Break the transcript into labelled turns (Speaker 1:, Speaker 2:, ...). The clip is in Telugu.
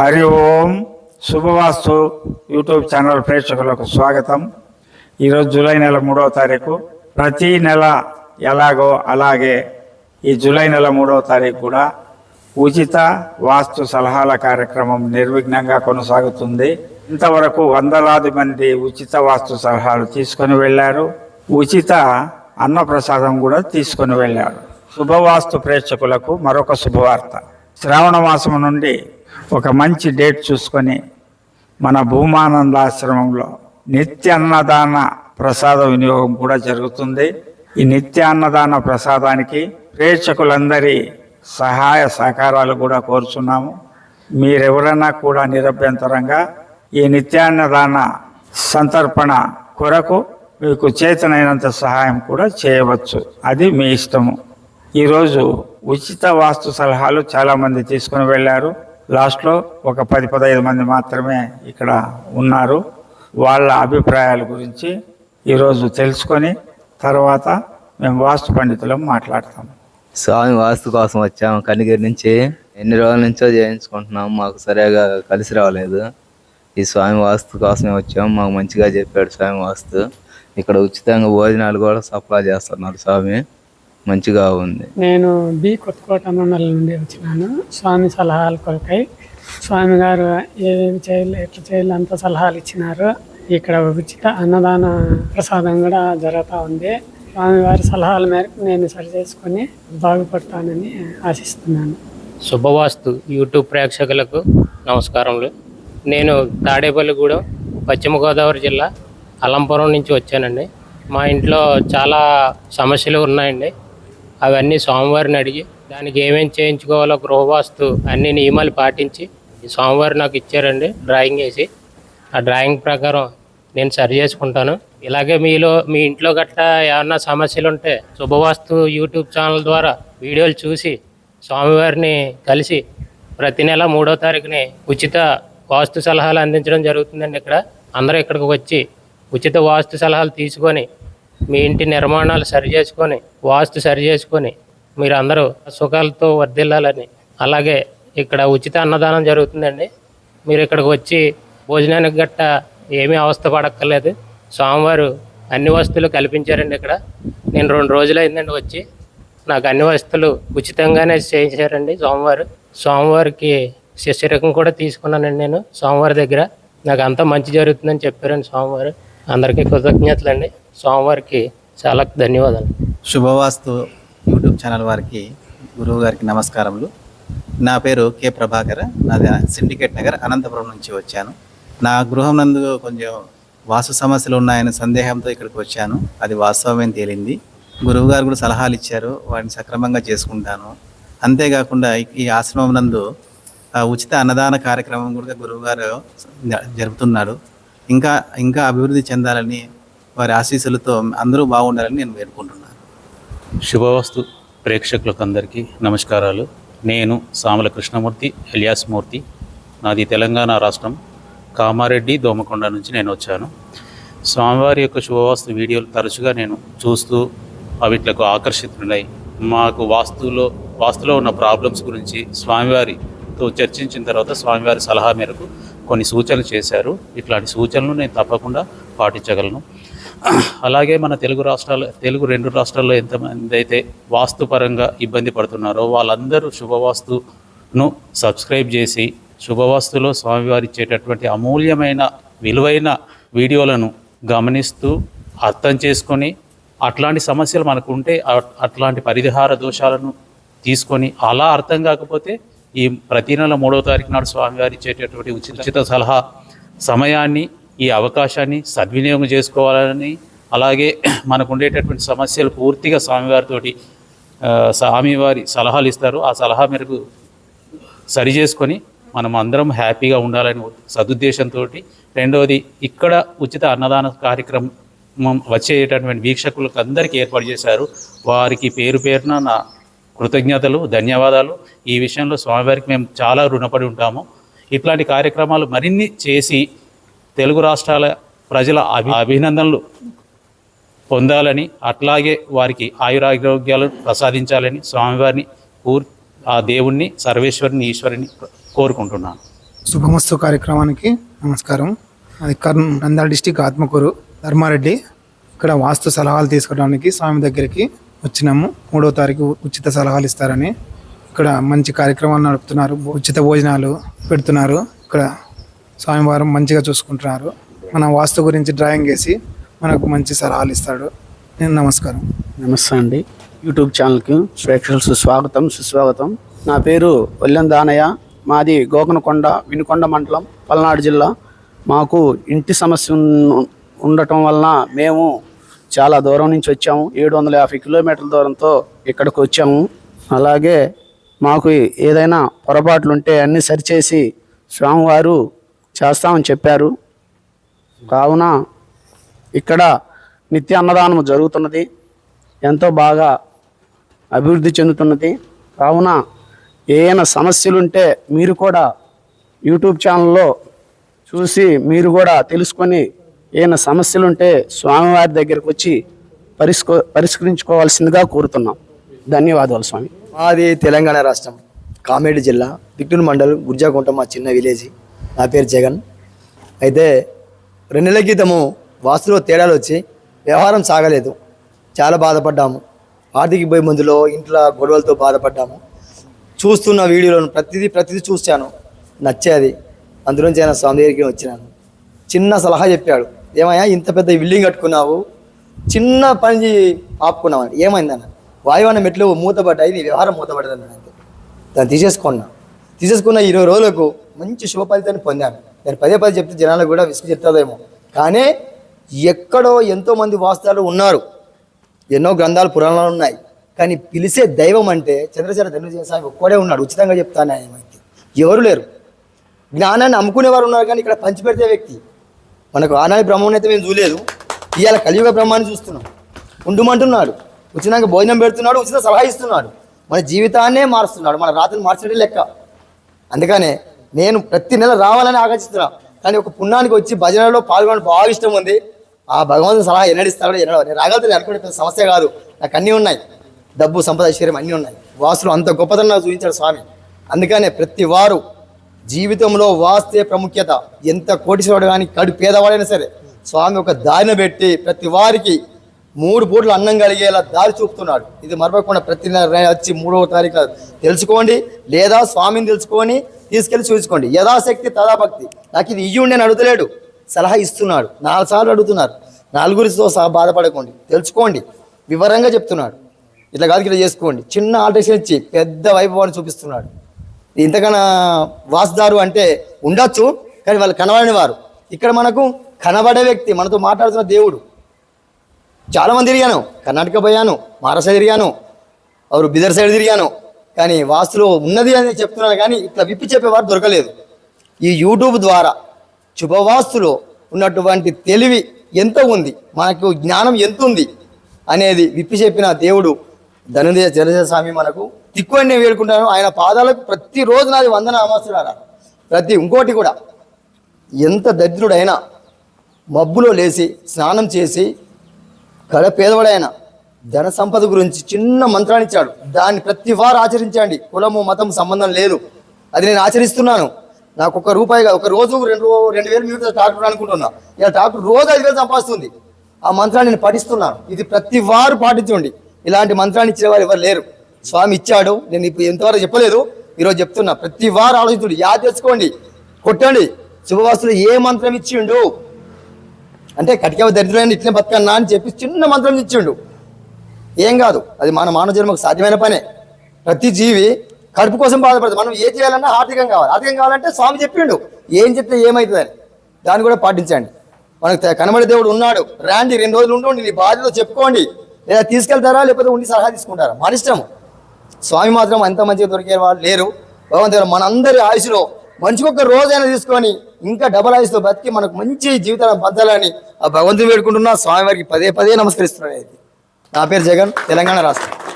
Speaker 1: హరి ఓం శుభవాస్తు యూట్యూబ్ ఛానల్ ప్రేక్షకులకు స్వాగతం. ఈరోజు జూలై నెల మూడవ తారీఖు. ప్రతి నెల ఎలాగో అలాగే ఈ జూలై నెల మూడవ తారీఖు కూడా ఉచిత వాస్తు సలహాల కార్యక్రమం నిర్విఘ్నంగా కొనసాగుతుంది. ఇంతవరకు వందలాది మంది ఉచిత వాస్తు సలహాలు తీసుకొని వెళ్ళారు. ఉచిత అన్నప్రసాదం కూడా తీసుకొని వెళ్ళారు. శుభవాస్తు ప్రేక్షకులకు మరొక శుభవార్త. శ్రావణ మాసం నుండి ఒక మంచి డేట్ చూసుకొని మన భూమానంద ఆశ్రమంలో నిత్య అన్నదాన ప్రసాద వినియోగం కూడా జరుగుతుంది. ఈ నిత్య అన్నదాన ప్రసాదానికి ప్రేక్షకులందరి సహాయ సహకారాలు కూడా కోరుచున్నాము. మీరెవరైనా కూడా నిరభ్యంతరంగా ఈ నిత్యాన్నదాన సంతర్పణ కొరకు మీకు చేతనైనంత సహాయం కూడా చేయవచ్చు. అది మీ ఇష్టము. ఈరోజు ఉచిత వాస్తు సలహాలు చాలామంది తీసుకుని వెళ్ళారు. లాస్ట్లో ఒక పది పదహైదు మంది మాత్రమే ఇక్కడ ఉన్నారు. వాళ్ళ అభిప్రాయాల గురించి ఈరోజు తెలుసుకొని తర్వాత మేము వాస్తు పండితులం మాట్లాడతాం.
Speaker 2: స్వామి వాస్తు కోసం వచ్చాము. కనిగిరి నుంచి ఎన్ని రోజుల నుంచో చేయించుకుంటున్నాం మాకు సరిగా కలిసి రావలేదు ఈ స్వామి వాస్తు కోసమే వచ్చాము. మాకు మంచిగా చెప్పాడు స్వామి వాస్తు. ఇక్కడ ఉచితంగా భోజనాలు కూడా సప్లై చేస్తున్నారు స్వామి. మంచిగా ఉంది.
Speaker 3: నేను బి కొత్తకోట మండలం నుండి వచ్చినాను. స్వామి సలహాల కొరకై స్వామి గారు ఏమేమి చేయాలి ఎట్లా చేయాలి అంత సలహాలు ఇచ్చినారు. ఇక్కడ ఉచిత అన్నదాన ప్రసాదం కూడా జరుగుతూ ఉంది. స్వామి వారి సలహాల మేరకు నేను సరి చేసుకొని బాగుపడతానని ఆశిస్తున్నాను.
Speaker 4: శుభవాస్తు యూట్యూబ్ ప్రేక్షకులకు నమస్కారములు. నేను తాడేపల్లిగూడెం పశ్చిమ గోదావరి జిల్లా అలంపురం నుంచి వచ్చానండి. మా ఇంట్లో చాలా సమస్యలు ఉన్నాయండి. అవన్నీ స్వామివారిని అడిగి దానికి ఏమేమి చేయించుకోవాలో గృహవాస్తు అన్ని నియమాలు పాటించి సోమవారం స్వామివారు నాకు ఇచ్చారండి డ్రాయింగ్ వేసి. ఆ డ్రాయింగ్ ప్రకారం నేను సరి చేసుకుంటాను. ఇలాగే మీలో మీ ఇంట్లో గట్రా ఏమన్నా సమస్యలు ఉంటే శుభవాస్తు యూట్యూబ్ ఛానల్ ద్వారా వీడియోలు చూసి స్వామివారిని కలిసి ప్రతి నెల మూడో తారీఖుని ఉచిత వాస్తు సలహాలు అందించడం జరుగుతుందండి ఇక్కడ. అందరూ ఇక్కడికి వచ్చి ఉచిత వాస్తు సలహాలు తీసుకొని మీ ఇంటి నిర్మాణాలు సరి చేసుకొని వాస్తు సరి చేసుకొని మీరు అందరూ సుఖాలతో వర్ధిల్లాలని. అలాగే ఇక్కడ ఉచిత అన్నదానం జరుగుతుందండి. మీరు ఇక్కడికి వచ్చి భోజనానికి గట్ట ఏమీ అవస్థ పడక్కర్లేదు. స్వామివారు అన్ని వస్తువులు కల్పించారండి ఇక్కడ. నేను రెండు రోజులు అయిందండి వచ్చి. నాకు అన్ని వస్తువులు ఉచితంగానే చేయించారండి స్వామివారు. స్వామివారికి శిష్యరకం కూడా తీసుకున్నానండి నేను స్వామివారి దగ్గర. నాకు అంతా మంచి జరుగుతుందని చెప్పారండి స్వామివారు. అందరికీ కృతజ్ఞతలండి. స్వామివారికి చాలా ధన్యవాదాలు.
Speaker 5: శుభవాస్తు యూట్యూబ్ ఛానల్ వారికి గురువు గారికి నమస్కారములు. నా పేరు కె ప్రభాకర్ నాది సిండికేట్ నగర్ అనంతపురం నుంచి వచ్చాను. నా గృహం నందు కొంచెం వాస్తు సమస్యలు ఉన్నాయనే సందేహంతో ఇక్కడికి వచ్చాను. అది వాస్తవమేం తేలింది. గురువుగారు కూడా సలహాలు ఇచ్చారు. వాటిని సక్రమంగా చేసుకుంటాను. అంతేకాకుండా ఈ- ఆశ్రమం నందు ఉచిత అన్నదాన కార్యక్రమం కూడా గురువుగారు జరుపుతున్నాడు. ఇంకా ఇంకా అభివృద్ధి చెందాలని వారి ఆశీస్సులతో అందరూ బాగుండాలని నేను వేడుకుంటున్నాను.
Speaker 6: శుభవస్తు ప్రేక్షకులకు అందరికీ నమస్కారాలు. నేను సామల కృష్ణమూర్తి ఎలియాస్ మూర్తి నాది తెలంగాణ రాష్ట్రం కామారెడ్డి దోమకొండ నుంచి నేను వచ్చాను. స్వామివారి యొక్క శుభవాస్తు వీడియోలు తరచుగా నేను చూస్తూ అవిట్లకు ఆకర్షితులై మాకు వాస్తులో వాస్తులో ఉన్న ప్రాబ్లమ్స్ గురించి స్వామివారితో చర్చించిన తర్వాత స్వామివారి సలహా మేరకు కొన్ని సూచనలు చేశారు. ఇట్లాంటి సూచనలు నేను తప్పకుండా పాటించగలను. అలాగే మన తెలుగు రాష్ట్రాలు తెలుగు రెండు రాష్ట్రాల్లో ఎంతమంది అయితే వాస్తుపరంగా ఇబ్బంది పడుతున్నారో వాళ్ళందరూ శుభవాస్తును సబ్స్క్రైబ్ చేసి శుభవాస్తులో స్వామివారి ఇచ్చేటటువంటి అమూల్యమైన విలువైన వీడియోలను గమనిస్తూ అర్థం చేసుకొని అట్లాంటి సమస్యలు మనకు ఉంటే అట్లాంటి పరిహార దోషాలను తీసుకొని అలా అర్థం కాకపోతే ఈ ప్రతి నెల మూడవ తారీఖు నాడు స్వామివారి ఇచ్చేటటువంటి ఉచిత ఉచిత సలహా సమయాన్ని ఈ అవకాశాన్ని సద్వినియోగం చేసుకోవాలని అలాగే మనకు ఉండేటటువంటి సమస్యలు పూర్తిగా స్వామివారితోటి స్వామివారి సలహాలు ఇస్తారు. ఆ సలహా మేరకు సరి చేసుకొని మనం అందరం హ్యాపీగా ఉండాలని సదుద్దేశంతో రెండవది ఇక్కడ ఉచిత అన్నదాన కార్యక్రమం వచ్చేటటువంటి వీక్షకులకు అందరికీ ఏర్పాటు చేశారు. వారికి పేరు పేరున నా కృతజ్ఞతలు ధన్యవాదాలు. ఈ విషయంలో స్వామివారికి మేము చాలా రుణపడి ఉంటాము. ఇట్లాంటి కార్యక్రమాలు మరిన్ని చేసి తెలుగు రాష్ట్రాల ప్రజల అభి అభినందనలు పొందాలని అట్లాగే వారికి ఆయురారోగ్యాలు ప్రసాదించాలని స్వామివారిని పూర్ ఆ దేవుణ్ణి సర్వేశ్వరిని ఈశ్వరిని కోరుకుంటున్నాను.
Speaker 7: శుభమస్తు కార్యక్రమానికి నమస్కారం. అది కర్న్ నంద్యాల డిస్టిక్ ఆత్మకూరు ధర్మారెడ్డి. ఇక్కడ వాస్తు సలహాలు తీసుకోవడానికి స్వామి దగ్గరికి వచ్చినాము. మూడో తారీఖు ఉచిత సలహాలు ఇస్తారని. ఇక్కడ మంచి కార్యక్రమాలు నడుపుతున్నారు. ఉచిత భోజనాలు పెడుతున్నారు. ఇక్కడ స్వామివారం మంచిగా చూసుకుంటున్నారు. మన వాస్తు గురించి డ్రాయింగ్ వేసి మనకు మంచి సలహాలు ఇస్తాడు. నేను నమస్కారం.
Speaker 8: నమస్తే అండి. యూట్యూబ్ ఛానల్కి ప్రేక్షకులు సుస్వాగతం సుస్వాగతం. నా పేరు వల్లెం దానయ్య. మాది గోకనకొండ వినుకొండ మండలం పల్నాడు జిల్లా. మాకు ఇంటి సమస్య ఉన్- ఉండటం వలన మేము చాలా దూరం నుంచి వచ్చాము. ఏడు వందల యాభై కిలోమీటర్ల దూరంతో ఇక్కడికి వచ్చాము. అలాగే మాకు ఏదైనా పొరపాట్లు ఉంటే అన్నీ సరిచేసి స్వామివారు చేస్తామని చెప్పారు. కావున ఇక్కడ నిత్య అన్నదానం జరుగుతున్నది. ఎంతో బాగా అభివృద్ధి చెందుతున్నది. కావున ఏమైనా సమస్యలుంటే మీరు కూడా యూట్యూబ్ ఛానల్లో చూసి మీరు కూడా తెలుసుకొని ఏమైనా సమస్యలుంటే స్వామివారి దగ్గరకు వచ్చి పరిష్కో పరిష్కరించుకోవాల్సిందిగా కోరుతున్నాం. ధన్యవాదాలు స్వామి.
Speaker 9: మాది తెలంగాణ రాష్ట్రం. కామెడీ జిల్లా తిట్టూరు మండలం గుర్జాగుంట మా చిన్న విలేజ్. నా పేరు జగన్. అయితే రెండు నెలల క్రితము వాస్తులో తేడాలు వచ్చి వ్యవహారం సాగలేదు. చాలా బాధపడ్డాము. ఆర్థిక ఇబ్బందులో ఇంట్లో గొడవలతో బాధపడ్డాము. చూస్తున్న వీడియోలను ప్రతిదీ ప్రతిదీ చూశాను. నచ్చేది. అందులోంచి ఆయన స్వామి దగ్గరికి వచ్చినాను. చిన్న సలహా చెప్పాడు. ఏమయ్యా ఇంత పెద్ద బిల్డింగ్ కట్టుకున్నావు? చిన్న పని ఆపుకున్నావు. ఏమైందన్న వాయువాన మెట్లు మూతపడ్డాయి నీ వ్యవహారం మూతపడ్డది అంతే దాన్ని తీసేసుకున్నా. తీసేసుకున్న ఇరవై రోజులకు మంచి శుభ ఫలితాన్ని పొందాను. నేను పదే పదే చెప్తే జనాలకు కూడా విసుగు చెప్తాదేమో కానీ ఎక్కడో ఎంతోమంది వాస్తవాలు ఉన్నారు. ఎన్నో గ్రంథాలు పురాణాలు ఉన్నాయి. కానీ పిలిచే దైవం అంటే చంద్రశేఖర ధనుజయ స్వామి ఒక్కడే ఉన్నాడు. ఉచితంగా చెప్తాను ఆయన ఎవరు లేరు. జ్ఞానాన్ని అమ్ముకునేవారు ఉన్నారు కానీ ఇక్కడ పంచిపెడితే వ్యక్తి. మనకు ఆనాటి బ్రహ్మని అయితే మేము చూడలేదు. ఇవాళ కలియుగ బ్రహ్మాన్ని చూస్తున్నాం. ఉండుమంటున్నాడు. ఉచితంగా భోజనం పెడుతున్నాడు ఉచిత సలహా ఇస్తున్నాడు. మన జీవితాన్నే మారుస్తున్నాడు. మన రాత్రిని మార్చడం లెక్క. అందుకనే నేను ప్రతి నెల రావాలని ఆకర్షిస్తున్నా కానీ ఒక పుణ్యానికి వచ్చి భజనలో పాల్గొనడం బాగా ఇష్టం ఉంది. ఆ భగవంతుని సలహా ఎన్నడిస్తాడో ఎన్నడో నేను రాగలుగుతాను అనుకునే సమస్య కాదు. నాకు అన్నీ ఉన్నాయి. డబ్బు సంపద ఐశ్వర్యం అన్నీ ఉన్నాయి. వాసులు అంత గొప్పతనం నాకు చూపించాడు స్వామి. అందుకనే ప్రతి వారు జీవితంలో వాస్తే ప్రాముఖ్యత. ఎంత కోటీశ్వరుడు కానీ కడు పేదవాడైనా సరే స్వామి ఒక దారిన పెట్టి ప్రతి వారికి మూడు పూటలు అన్నం కలిగేలా దారి చూపుతున్నాడు. ఇది మరవకుండా ప్రతి నెల వచ్చి మూడవ తారీఖు తెలుసుకోండి లేదా స్వామిని తెలుసుకొని తీసుకెళ్ళి చూసుకోండి యథాశక్తి తదాభక్తి. నాకు ఇది ఇయ్యుండి అని అడుగుతలేడు. సలహా ఇస్తున్నాడు. నాలుగు సార్లు అడుగుతున్నారు. నలుగురితో సహా బాధపడకండి. తెలుసుకోండి. వివరంగా చెప్తున్నాడు. ఇట్లా కాదు ఇట్లా చేసుకోండి. చిన్న ఆల్టరేషన్ ఇచ్చి పెద్ద వైభవాన్ని చూపిస్తున్నాడు. ఇంతకన్నా వాసుదారు అంటే ఉండొచ్చు కానీ వాళ్ళు కనబడని వారు. ఇక్కడ మనకు కనబడే వ్యక్తి మనతో మాట్లాడుతున్న దేవుడు. చాలా మంది తిరిగాను. కర్ణాటక పోయాను మహారాష్ట్ర తిరిగాను అవరు బిదర్ సైడ్ తిరిగాను. కానీ వాస్తులో ఉన్నది అని చెప్తున్నాను కానీ ఇట్లా విప్పి చెప్పేవారు దొరకలేదు. ఈ యూట్యూబ్ ద్వారా శుభవాస్తులో ఉన్నటువంటి తెలివి ఎంత ఉంది మనకు జ్ఞానం ఎంత ఉంది అనేది విప్పి చెప్పిన దేవుడు ధనుంజయ జలజ స్వామి మనకు తిక్కువని నేను వేడుకుంటాను. ఆయన పాదాలకు ప్రతిరోజు నాది వందన అమాస్తుడారా ప్రతి ఇంకోటి కూడా. ఎంత దరిద్రుడైనా మబ్బులో లేచి స్నానం చేసి గడ పేదవాడైన ధన సంపద గురించి చిన్న మంత్రాన్ని ఇచ్చాడు. దాన్ని ప్రతి వారు ఆచరించండి. కులము మతం సంబంధం లేదు. అది నేను ఆచరిస్తున్నాను. నాకు ఒక రూపాయి కాదు, ఒక రోజు రెండు రెండు వేలు మీరు డాక్టర్ అనుకుంటున్నా. ఇలా డాక్టర్ రోజు ఐదు వేలు సంపాదిస్తుంది. ఆ మంత్రాన్ని నేను పఠిస్తున్నాను. ఇది ప్రతి వారు పాటించండి. ఇలాంటి మంత్రాన్ని ఇచ్చిన వారు ఎవరు లేరు. స్వామి ఇచ్చాడు. నేను ఇప్పుడు ఎంతవరకు చెప్పలేదు. ఈరోజు చెప్తున్నా. ప్రతి వారు ఆలోచించండి. యాద తెచ్చుకోండి కొట్టండి. శుభవాసులు ఏ మంత్రం ఇచ్చిండు? అంటే కటిక దరిద్రమైన ఇట్లే బతకన్నా అని చెప్పి చిన్న మంత్రం ఇచ్చిండు. ఏం కాదు అది మన మానవ జన్మకు సాధ్యమైన పనే. ప్రతి జీవి కడుపు కోసం బాధపడదు మనం ఏ చేయాలన్నా ఆర్థికం కావాలి. ఆర్థికం కావాలంటే స్వామి చెప్పిండు. ఏం చెప్తే ఏమవుతుందని దాన్ని కూడా పాటించండి. మనకు తె- కనబడే దేవుడు ఉన్నాడు. రాండి రెండు రోజులు ఉండండి నీ బాధ్యత చెప్పుకోండి. లేదా తీసుకెళ్తారా లేకపోతే ఉండి సలహా తీసుకుంటారా? మన ఇష్టం స్వామి మాత్రం అంత మంచిగా దొరికే వాళ్ళు లేరు. భగవంతుడు మనందరి ఆయుషులో మంచిగా ఒక రోజైనా తీసుకొని ఇంకా డబల్ ఐస్తో బతికి మనకు మంచి జీవితాన్ని బద్దాలని ఆ భగవంతుని వేడుకుంటున్నా. స్వామి వారికి పదే పదే నమస్కరిస్తున్నాను. నా పేరు జగన్ తెలంగాణ రాష్ట్రం.